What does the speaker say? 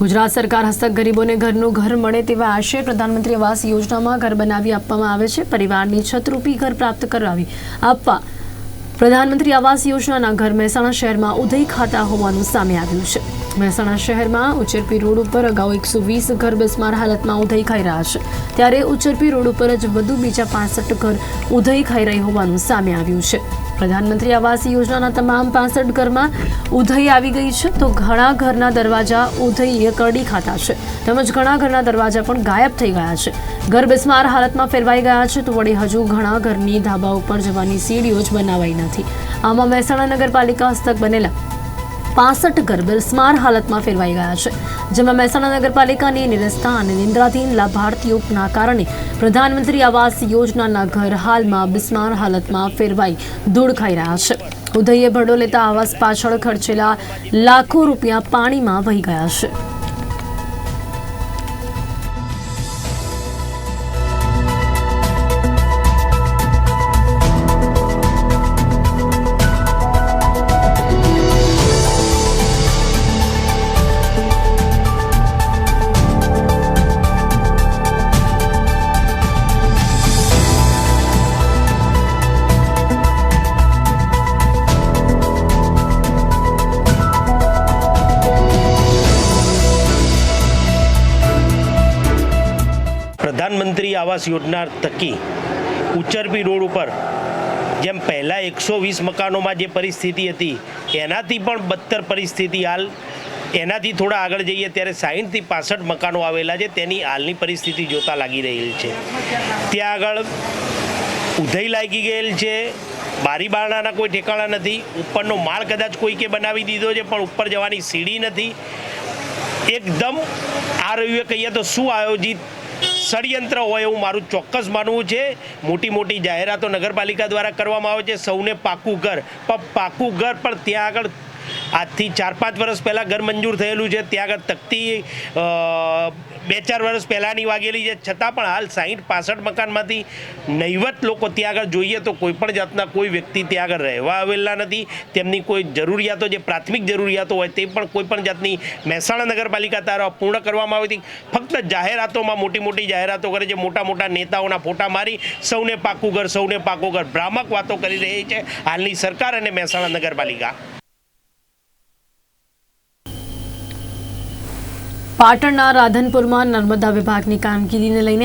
ગુજરાત સરકાર હસ્તક ગરીબોને ઘરનું ઘર મળે તેવા આશય પ્રધાનમંત્રી આવાસ યોજનામાં ઘર બનાવી આપવામાં આવે છે. પરિવારની છતરૂપી ઘર પ્રાપ્ત કરાવી આપવા પ્રધાનમંત્રી આવાસ યોજનાના ઘર મહેસાણા શહેરમાં ઉદય ખાતા હોવાનું સામે આવ્યું છે. મહેસાણા શહેરમાં ઉચરપી રોડ ઉપર અગાઉ એકસો વીસ ઘર બિસ્માર હાલતમાં ઉધઈ ખાઈ રહ્યા છે. ત્યારે ઉચરપી રોડ ઉપર જ વધુ બીજા પાસઠ ઘર ઉધઈ ખાઈ રહી હોવાનું સામે આવ્યું છે. પ્રધાનમંત્રી આવાસ યોજનાના તમામ પાસઠ ઘરમાં ઉધઈ આવી ગઈ છે. તો ઘણા ઘરના દરવાજા ઉધઈએ કરડી ખાતા છે. તેમજ ઘણા ઘરના દરવાજા પણ ગાયબ થઈ ગયા છે. ઘર બિસ્માર હાલતમાં ફેરવાઈ ગયા છે. તો વળી હજુ ઘણા ઘરની ધાબા ઉપર જવાની સીડીઓ જ બનાવાઈ નથી. આમાં મહેસાણા નગરપાલિકા હસ્તક બનેલા પાસઠ ઘર બિસ્માર હાલતમાં ફેરવાઈ ગયા છે, જેમાં મહેસાણા નગરપાલિકાની નિરસ્તા અને નિંદ્રાધીન લાભાર્થીઓના કારણે પ્રધાનમંત્રી આવાસ યોજનાના ઘર હાલમાં બિસ્માર હાલતમાં ફેરવાઈ ધૂળ ખાઈ રહ્યા છે. ઉદયે ભડો લેતા આવાસ પાછળ ખર્ચેલા લાખો રૂપિયા પાણીમાં વહી ગયા છે. પ્રધાનમંત્રી આવાસ યોજના થકી ઉચ્ચરપી રોડ ઉપર, જેમ પહેલાં એકસો વીસ મકાનોમાં જે પરિસ્થિતિ હતી, એનાથી પણ બદતર પરિસ્થિતિ હાલ. એનાથી થોડા આગળ જઈએ ત્યારે સાહીઠથી પાસઠ મકાનો આવેલા છે, તેની હાલની પરિસ્થિતિ જોતા લાગી રહેલી છે. ત્યાં આગળ ઉધઈ લાગી ગયેલ છે બારી બારણાના કોઈ ઠેકાણા નથી, ઉપરનો માળ કદાચ કોઈકે બનાવી દીધો છે, પણ ઉપર જવાની સીડી નથી. એકદમ આ રહ્યું કહીએ તો શું આયોજિત ષડયંત્ર હોય એવું મારું ચોક્કસ માનવું છે. મોટી મોટી જાહેરાતો નગરપાલિકા દ્વારા કરવામાં આવે છે. સૌને પાકું ઘર. પણ પાકું ઘર પણ ત્યાં આગળ આજથી ચાર પાંચ વર્ષ પહેલાં ઘર મંજૂર થયેલું છે. ત્યાં આગળ તકતી બે ચાર વર્ષ પહેલાંની વાગેલી છે. છતાં પણ હાલ સાહીઠ પાસઠ મકાનમાંથી નહીવત લોકો ત્યાં આગળ જોઈએ તો કોઈ પણ જાતના કોઈ વ્યક્તિ ત્યાં આગળ રહેવા આવેલા નથી. તેમની કોઈ જરૂરિયાતો, જે પ્રાથમિક જરૂરિયાતો હોય તે પણ કોઈ પણ જાતની મહેસાણા નગરપાલિકા દ્વારા પૂર્ણ કરવામાં આવી હતી. ફક્ત જાહેરાતોમાં મોટી મોટી જાહેરાતો કરે છે. મોટા મોટા નેતાઓના ફોટા મારી સૌને પાકું ઘર, સૌને પાકું ઘર. ભ્રામક વાતો કરી રહી છે હાલની સરકાર અને મહેસાણા નગરપાલિકા. પાટણના રાધનપુરમાં નર્મદા વિભાગની કામગીરીને લઈને